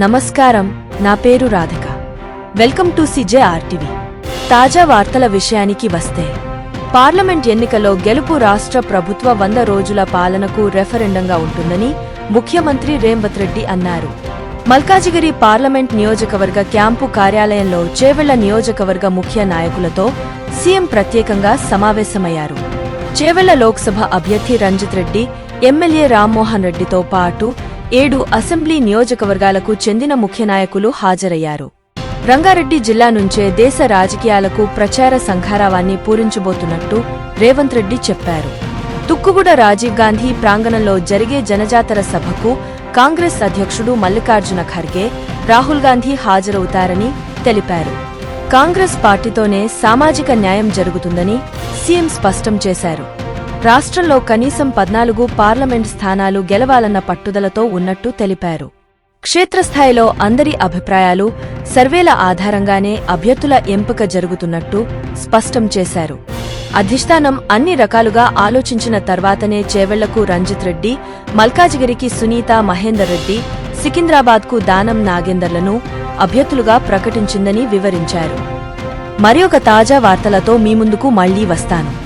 నమస్కారం నా పేరు Radhika. Welcome to CJ RTV. తాజా వార్తల విషయానికి వస్తే పార్లమెంట్ ఎన్నికలో గెలుపు రాష్ట్ర ప్రభుత్వ వంద రోజుల పాలనకు రెఫరెండంగా ఉంటుందని ముఖ్యమంత్రి రేవంత్ రెడ్డి అన్నారు. మల్కాజిగిరి పార్లమెంట్ నియోజకవర్గ క్యాంపు కార్యాలయంలో చేవెళ్ళ నియోజకవర్గ ముఖ్య నాయకులతో సీఎం ప్రత్యేకంగా సమావేశమయ్యారు. చేవెళ్ళ లోక్సభ అభ్యర్థి రంజిత్ రెడ్డి ఎమ్మెల్యే రామ్మోహన్ రెడ్డితో పాటు ఏడు అసెంబ్లీ నియోజకవర్గాలకు చెందిన ముఖ్య నాయకులు హాజరయ్యారు. రంగారెడ్డి జిల్లా నుంచే దేశ రాజకీయాలకు ప్రచార సంఘారావాన్ని పూరించబోతున్నట్టు రేవంత్ రెడ్డి చెప్పారు. తుక్కుగూడ రాజీవ్ గాంధీ ప్రాంగణంలో జరిగే జనజాతర సభకు కాంగ్రెస్ అధ్యక్షుడు మల్లికార్జున ఖర్గే రాహుల్ గాంధీ హాజరవుతారని తెలిపారు. కాంగ్రెస్ పార్టీతోనే సామాజిక న్యాయం జరుగుతుందని సీఎం స్పష్టం చేశారు. రాష్ట్రంలో కనీసం పద్నాలుగు పార్లమెంట్ స్థానాలు గెలవాలన్న పట్టుదలతో ఉన్నట్టు తెలిపారు. క్షేత్రస్థాయిలో అందరి అభిప్రాయాలు సర్వేల ఆధారంగానే అభ్యర్థుల ఎంపిక జరుగుతున్నట్టు స్పష్టం చేశారు. అధిష్టానం అన్ని రకాలుగా ఆలోచించిన తర్వాతనే చేవెళ్ళకు రంజిత్ రెడ్డి మల్కాజిగిరికి సునీత మహేందర్ రెడ్డి సికింద్రాబాద్కు దానం నాగేందర్లను అభ్యర్థులుగా ప్రకటించిందని వివరించారు. మరి ఒక తాజా వార్తలతో మీ ముందుకు మళ్ళీ వస్తాను.